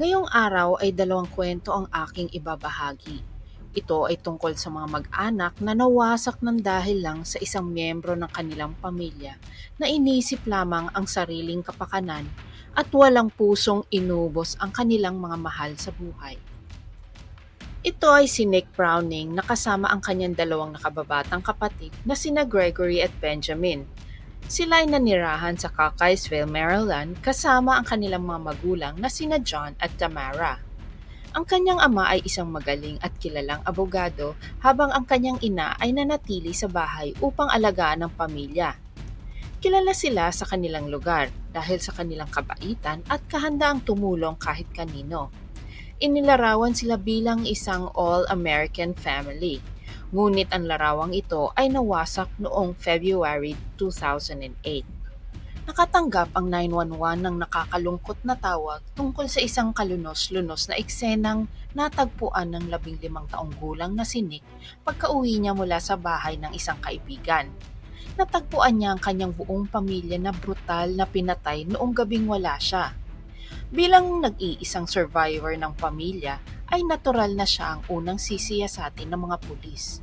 Ngayong araw ay dalawang kwento ang aking ibabahagi. Ito ay tungkol sa mga mag-anak na nawasak ng dahil lang sa isang miyembro ng kanilang pamilya na inisip lamang ang sariling kapakanan at walang pusong inubos ang kanilang mga mahal sa buhay. Ito ay si Nick Browning na kasama ang kanyang dalawang nakababatang kapatid na sina Gregory at Benjamin. Sila ay nanirahan sa Cockeysville, Maryland kasama ang kanilang mga magulang na sina John at Tamara. Ang kanyang ama ay isang magaling at kilalang abogado habang ang kanyang ina ay nanatili sa bahay upang alagaan ang pamilya. Kilala sila sa kanilang lugar dahil sa kanilang kabaitan at kahandaang tumulong kahit kanino. Inilarawan sila bilang isang all-American family. Ngunit ang larawang ito ay nawasak noong February 2008. Nakatanggap ang 911 ng nakakalungkot na tawag tungkol sa isang kalunos-lunos na eksenang natagpuan ng 15 taong gulang na si Nick pagka-uwi niya mula sa bahay ng isang kaibigan. Natagpuan niya ang kanyang buong pamilya na brutal na pinatay noong gabing wala siya. Bilang nag-iisang survivor ng pamilya, ay natural na siya ang unang sisiyasatin ng mga pulis.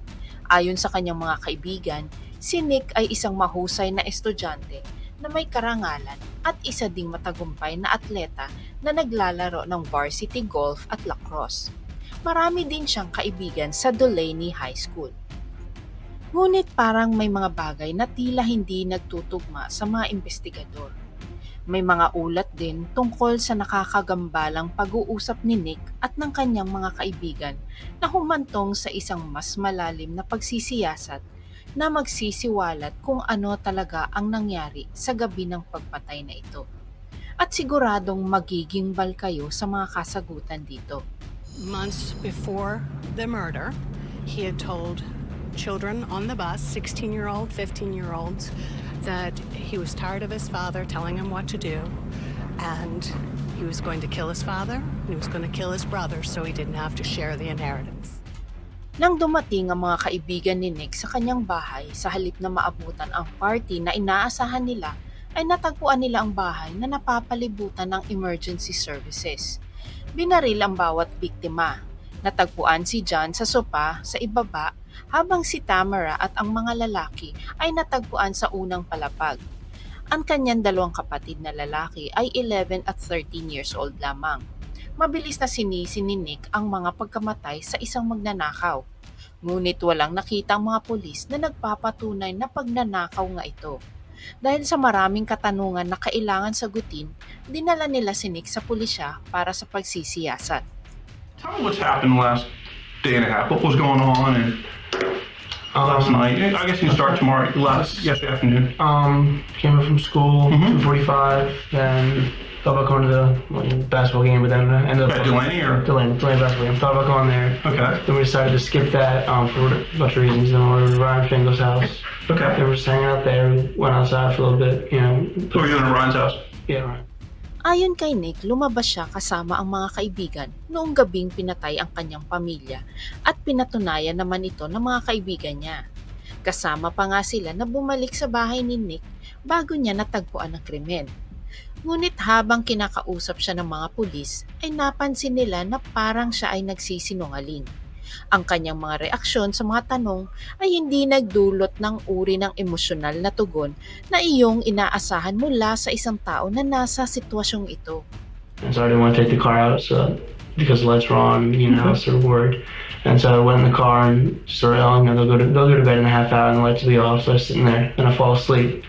Ayon sa kanyang mga kaibigan, si Nick ay isang mahusay na estudyante na may karangalan at isa ding matagumpay na atleta na naglalaro ng varsity golf at lacrosse. Marami din siyang kaibigan sa Delaney High School. Ngunit parang may mga bagay na tila hindi nagtutugma sa mga investigador. May mga ulat din tungkol sa nakakagambalang pag-uusap ni Nick at ng kanyang mga kaibigan na humantong sa isang mas malalim na pagsisiyasat na magsisiwalat kung ano talaga ang nangyari sa gabi ng pagpatay na ito. At siguradong magiging bal kayo sa mga kasagutan dito. Months before the murder, he had told children on the bus, 16-year-old, 15-year-olds, that he was tired of his father telling him what to do and he was going to kill his father and he was going to kill his brother so he didn't have to share the inheritance. Nang dumating ang mga kaibigan ni Nick sa kanyang bahay sa halip na maabutan ang party na inaasahan nila, ay natagpuan nila ang bahay na napapalibutan ng emergency services. Binaril ang bawat biktima. Natagpuan si John sa sopa sa ibaba habang si Tamara at ang mga lalaki ay natagpuan sa unang palapag. Ang kanyang dalawang kapatid na lalaki ay 11 at 13 years old lamang mabilis na sinisi ni Nick ang mga pagkamatay sa isang magnanakaw. Ngunit walang nakita ang mga pulis na nagpapatunay na pagnanakaw nga ito. Dahil sa maraming katanungan na kailangan sagutin, dinala nila si Nick sa pulisya para sa pagsisiyasat. Tell me what's happened the last day and a half. What was going on and last night? I guess you can start tomorrow. Last yesterday afternoon. Um, came up from school, Mhm. 245, then thought about going to the like, basketball game, but then I ended up At Delaney or Delaney, Delaney basketball game. Thought about going there. okay, Then we decided to skip that um, for a bunch of reasons. Then we went to Ryan Fingal's house. Okay. They okay. were just hanging out there. We went outside for a little bit, you know. So were you in Ryan's house? Yeah, Ryan. Ayon kay Nick, lumabas siya kasama ang mga kaibigan noong gabing pinatay ang kanyang pamilya at pinatunayan naman ito ng mga kaibigan niya. Kasama pa nga sila na bumalik sa bahay ni Nick bago niya natagpuan ang krimen. Ngunit habang kinakausap siya ng mga pulis, ay napansin nila na parang siya ay nagsisinungaling. Ang kanyang mga reaksyon sa mga tanong ay hindi nagdulot ng uri ng emosyonal na tugon na iyong inaasahan mula sa isang tao na nasa sitwasyong ito. And so I didn't want to take the car out, so because the lights were on, you know, was sort of worried. And so I went in the car and started yelling, you know, they'll go to they'll go to bed in a half hour and the lights will be off. So I was sitting there and I fall asleep.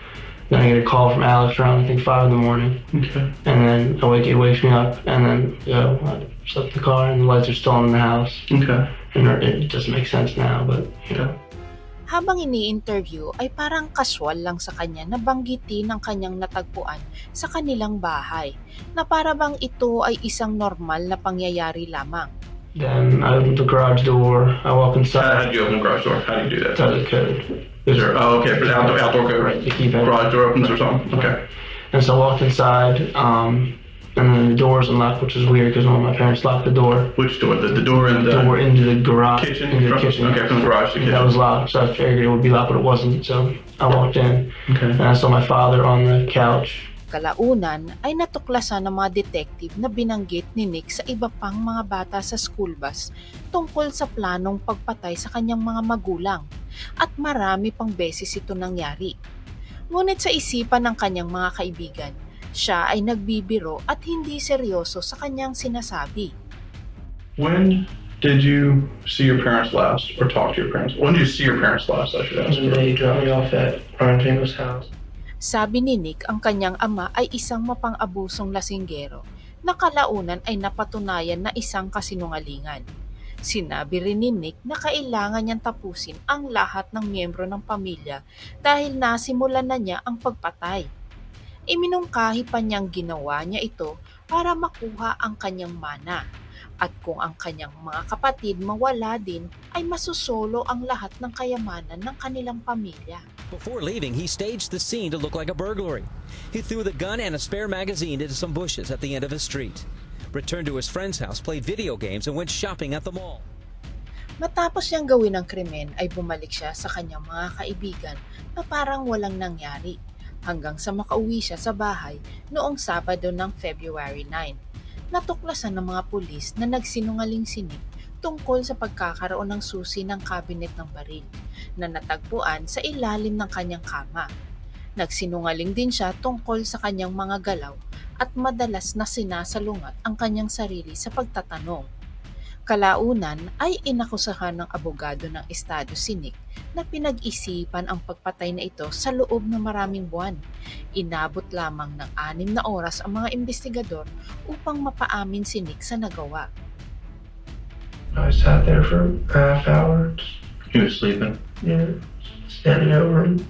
Then I get a call from Alex around I think five in the morning. Okay. And then I wake it wakes me up and then you know, I slept in the car and the lights are still on in the house. Okay. And it doesn't make sense now, but you know. Habang ini-interview ay parang casual lang sa kanya na banggitin ang kanyang natagpuan sa kanilang bahay na para bang ito ay isang normal na pangyayari lamang. Then I opened the garage door, I walk How, how inside, did you open the garage door? How do you do that? outside the code. Is there? Oh, okay. For the outdoor, outdoor code, right? The keypad. Garage door opens or something. Okay. And so I walked inside, um, and then the door was unlocked, which was weird because one of my parents locked the door. Which door? The, the door in the door into the garage. kitchen. Into the kitchen. Okay, from the garage to the That kitchen. was locked, so I figured it would be locked, but it wasn't. So I walked in, Okay. and I saw my father on the couch, Kalaunan ay natuklasan ng mga detective na binanggit ni Nick sa iba pang mga bata sa school bus tungkol sa planong pagpatay sa kanyang mga magulang at marami pang beses ito nangyari. Ngunit sa isipan ng kanyang mga kaibigan, siya ay nagbibiro at hindi seryoso sa kanyang sinasabi. When did you see your parents last, or talk to your parents? When did you see your parents last? I should ask. And they dropped me off at Ron Finkel's house. Sabi ni Nick ang kanyang ama ay isang mapang-abusong lasinggero na kalaunan ay napatunayan na isang kasinungalingan. Sinabi rin ni Nick na kailangan niyang tapusin ang lahat ng miyembro ng pamilya dahil nasimulan na niya ang pagpatay. Iminungkahi pa niyang ginawa niya ito para makuha ang kanyang mana. At kung ang kanyang mga kapatid mawala din, ay masusolo ang lahat ng kayamanan ng kanilang pamilya. Before leaving, he staged the scene to look like a burglary. He threw the gun and a spare magazine into some bushes at the end of the street. Returned to his friend's house, played video games, and went shopping at the mall. Matapos niyang gawin ang krimen ay bumalik siya sa kanyang mga kaibigan na parang walang nangyari hanggang sa makauwi siya sa bahay noong Sabado ng February 9. Natuklasan ng mga pulis na nagsinungaling si Nick tungkol sa pagkakaroon ng susi ng cabinet ng baril na natagpuan sa ilalim ng kanyang kama. Nagsinungaling din siya tungkol sa kanyang mga galaw at madalas na sinasalungat ang kanyang sarili sa pagtatanong. Kalaunan ay inakusahan ng abogado ng estado si Nick na pinag-isipan ang pagpatay na ito sa loob ng maraming buwan. Inabot lamang ng anim na oras ang mga investigador upang mapaamin si Nick sa nagawa. I sat there for half hour, He was sleeping. yeah, standing over him.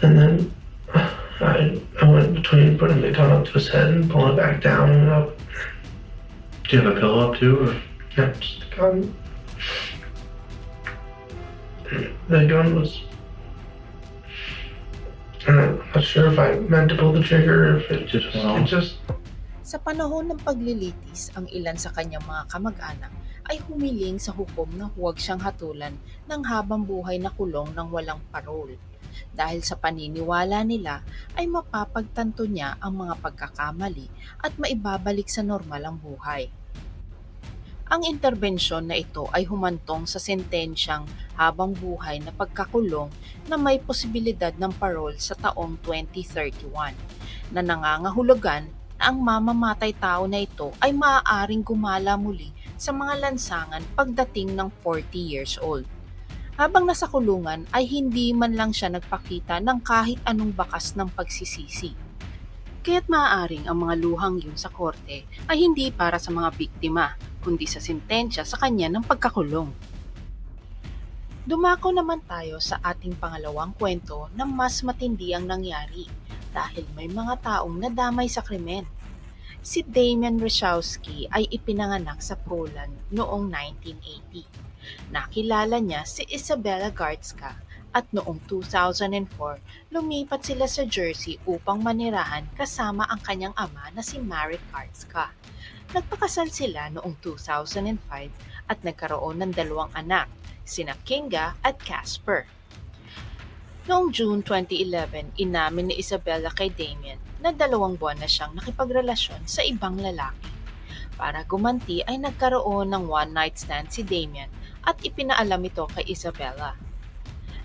And then I, I went between putting the gun up to his head and pulling it back down and up. Do you have a pillow up too, or? Yeah, just the gun. The gun was. I'm not sure if I meant to pull the trigger or if it Just just. went off. It just. Sa panahon ng paglilitis, ang ilan sa kanyang mga kamag-anak ay humiling sa hukom na huwag siyang hatulan ng habang buhay na kulong ng walang parol. Dahil sa paniniwala nila ay mapapagtanto niya ang mga pagkakamali at maibabalik sa normal ang buhay. Ang interbensyon na ito ay humantong sa sentensyang habang buhay na pagkakulong na may posibilidad ng parol sa taong 2031 na nangangahulugan na ang mamamatay tao na ito ay maaaring gumala muli sa mga lansangan pagdating ng 40 years old. Habang nasa kulungan ay hindi man lang siya nagpakita ng kahit anong bakas ng pagsisisi. Kaya't maaaring ang mga luhang yun sa korte ay hindi para sa mga biktima, kundi sa sentensya sa kanya ng pagkakulong. Dumako naman tayo sa ating pangalawang kwento na mas matindi ang nangyari dahil may mga taong nadamay sa krimen. Si Damian Ryszowski ay ipinanganak sa Poland noong 1980. Nakilala niya si Isabella Gardzka at noong 2004 lumipat sila sa Jersey upang manirahan kasama ang kanyang ama na si Marek Gardzka. Nagpakasal sila noong 2005 at nagkaroon ng dalawang anak, sina Kinga at Casper. Noong June 2011, inamin ni Isabella kay Damien na dalawang buwan na siyang nakipagrelasyon sa ibang lalaki. Para gumanti ay nagkaroon ng one-night stand si Damien at ipinaalam ito kay Isabella.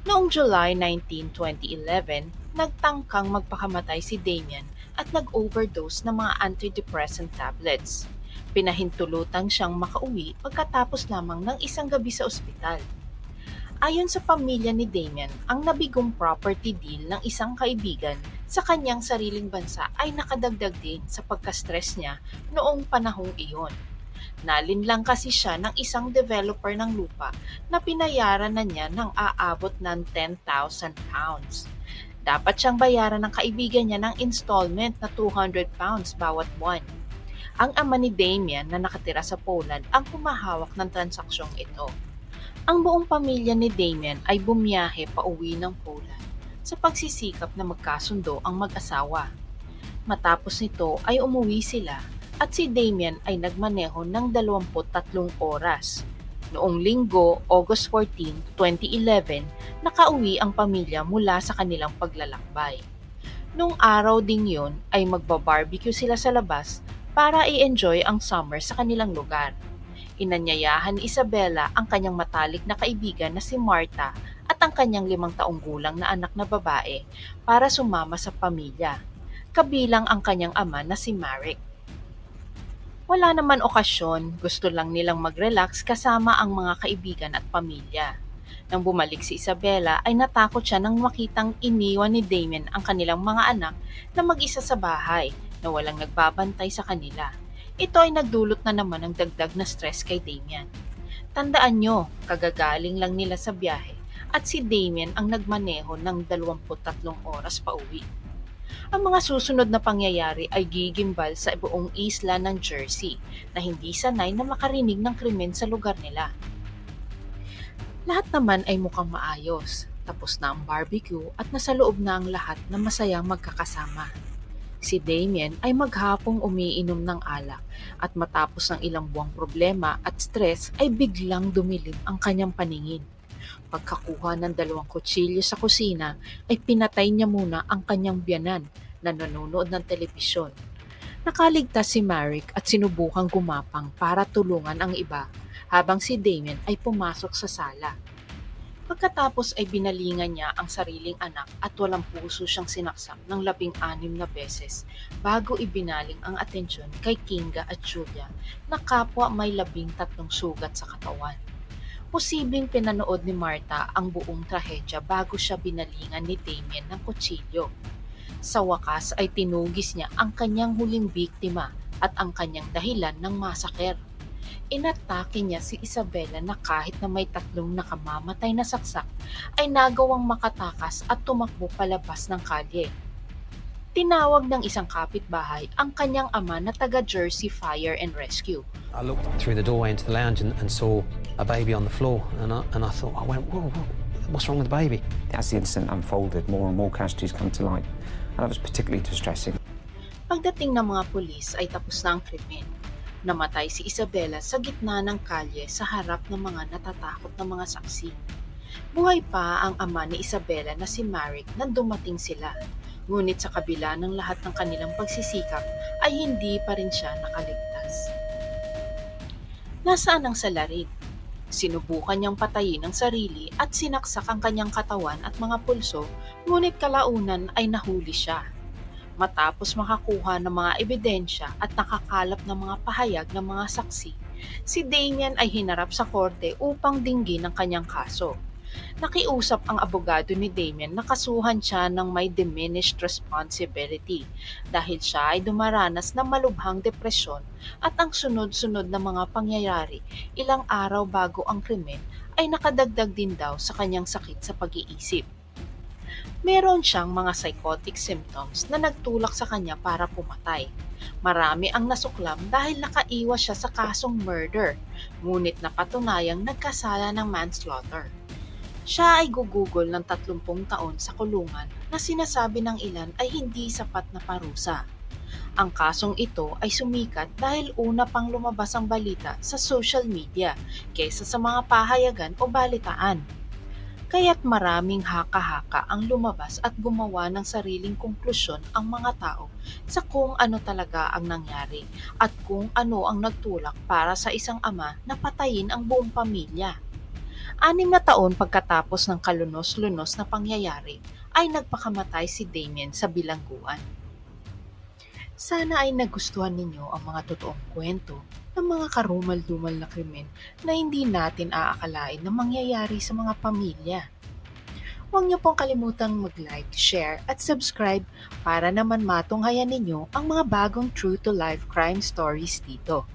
Noong July 19, 2011, nagtangkang magpakamatay si Damien at nag-overdose ng mga antidepressant tablets. Pinahintulutan siyang makauwi pagkatapos lamang ng isang gabi sa ospital. Ayon sa pamilya ni Damien, ang nabigong property deal ng isang kaibigan sa kanyang sariling bansa ay nakadagdag din sa pagka-stress niya noong panahong iyon. Nalinlang kasi siya ng isang developer ng lupa na pinayaran na niya ng aabot ng 10,000 pounds. Dapat siyang bayaran ng kaibigan niya ng installment na 200 pounds bawat buwan. Ang ama ni Damien na nakatira sa Poland ang humahawak ng transaksyong ito. Ang buong pamilya ni Damien ay bumiyahe pa uwi ng Poland sa pagsisikap na magkasundo ang mag-asawa. Matapos nito ay umuwi sila at si Damien ay nagmaneho ng 23 oras. Noong linggo, August 14, 2011, nakauwi ang pamilya mula sa kanilang paglalakbay. Nung araw ding yun ay magba-barbecue sila sa labas para i-enjoy ang summer sa kanilang lugar. Inanyayahan ni Isabella ang kanyang matalik na kaibigan na si Marta at ang kanyang limang taong gulang na anak na babae para sumama sa pamilya, kabilang ang kanyang ama na si Marek. Wala naman okasyon, gusto lang nilang mag-relax kasama ang mga kaibigan at pamilya. Nang bumalik si Isabella ay natakot siya nang makitang iniwan ni Damien ang kanilang mga anak na mag-isa sa bahay na walang nagbabantay sa kanila. Ito ay nagdulot na naman ng dagdag na stress kay Damien. Tandaan nyo, kagagaling lang nila sa biyahe at si Damien ang nagmaneho ng 23 oras pa uwi. Ang mga susunod na pangyayari ay gigimbal sa buong isla ng Jersey na hindi sanay na makarinig ng krimen sa lugar nila. Lahat naman ay mukhang maayos. Tapos na ang barbecue at nasa loob na ang lahat na masayang magkakasama. Si Damien ay maghapong umiinom ng alak at matapos ng ilang buwang problema at stress ay biglang dumilim ang kanyang paningin. Pagkakuha ng dalawang kutsilyo sa kusina ay pinatay niya muna ang kanyang biyanan na nanonood ng telebisyon. Nakaligtas si Marek at sinubukang gumapang para tulungan ang iba habang si Damien ay pumasok sa sala. Pagkatapos ay binalingan niya ang sariling anak at walang puso siyang sinaksak ng labing anim na beses bago ibinaling ang atensyon kay Kinga at Julia na kapwa may labing tatlong sugat sa katawan. Posibleng pinanood ni Marta ang buong trahedya bago siya binalingan ni Damien ng kutsilyo. Sa wakas ay tinugis niya ang kanyang huling biktima at ang kanyang dahilan ng masaker. Inatake niya si Isabella na kahit na may tatlong nakamamatay na saksak ay nagawang makatakas at tumakbo palabas ng kalye. Tinawag ng isang kapitbahay ang kanyang ama na taga Jersey Fire and Rescue I looked through the doorway into the lounge and, and saw a baby on the floor, and I, and I thought, I went, whoa, whoa, what's wrong with the baby? As the incident unfolded, more and more casualties come to light, and that was particularly distressing. Pagdating ng mga pulis ay tapos na ang krimen. Namatay si Isabella sa gitna ng kalye sa harap ng mga natatakot na mga saksi. Buhay pa ang ama ni Isabella na si Marek nang dumating sila. Ngunit sa kabila ng lahat ng kanilang pagsisikap ay hindi pa rin siya nakaligtas. Nasaan ang salarin? Sinubukan niyang patayin ang sarili at sinaksak ang kanyang katawan at mga pulso, ngunit kalaunan ay nahuli siya matapos makakuha ng mga ebidensya at nakakalap ng mga pahayag ng mga saksi, si Damien ay hinarap sa korte upang dinggin ang kanyang kaso. Nakiusap ang abogado ni Damien na kasuhan siya ng may diminished responsibility dahil siya ay dumaranas ng malubhang depresyon at ang sunod-sunod na mga pangyayari ilang araw bago ang krimen ay nakadagdag din daw sa kanyang sakit sa pag-iisip meron siyang mga psychotic symptoms na nagtulak sa kanya para pumatay. Marami ang nasuklam dahil nakaiwas siya sa kasong murder, ngunit napatunayang nagkasala ng manslaughter. Siya ay gugugol ng 30 taon sa kulungan na sinasabi ng ilan ay hindi sapat na parusa. Ang kasong ito ay sumikat dahil una pang lumabas ang balita sa social media kaysa sa mga pahayagan o balitaan kaya't maraming haka-haka ang lumabas at gumawa ng sariling konklusyon ang mga tao sa kung ano talaga ang nangyari at kung ano ang nagtulak para sa isang ama na patayin ang buong pamilya. Anim na taon pagkatapos ng kalunos-lunos na pangyayari ay nagpakamatay si Damien sa bilangguan. Sana ay nagustuhan ninyo ang mga totoong kwento ng mga karumal-dumal na krimen na hindi natin aakalain na mangyayari sa mga pamilya. Huwag niyo pong kalimutang mag-like, share at subscribe para naman matunghayan ninyo ang mga bagong true to life crime stories dito.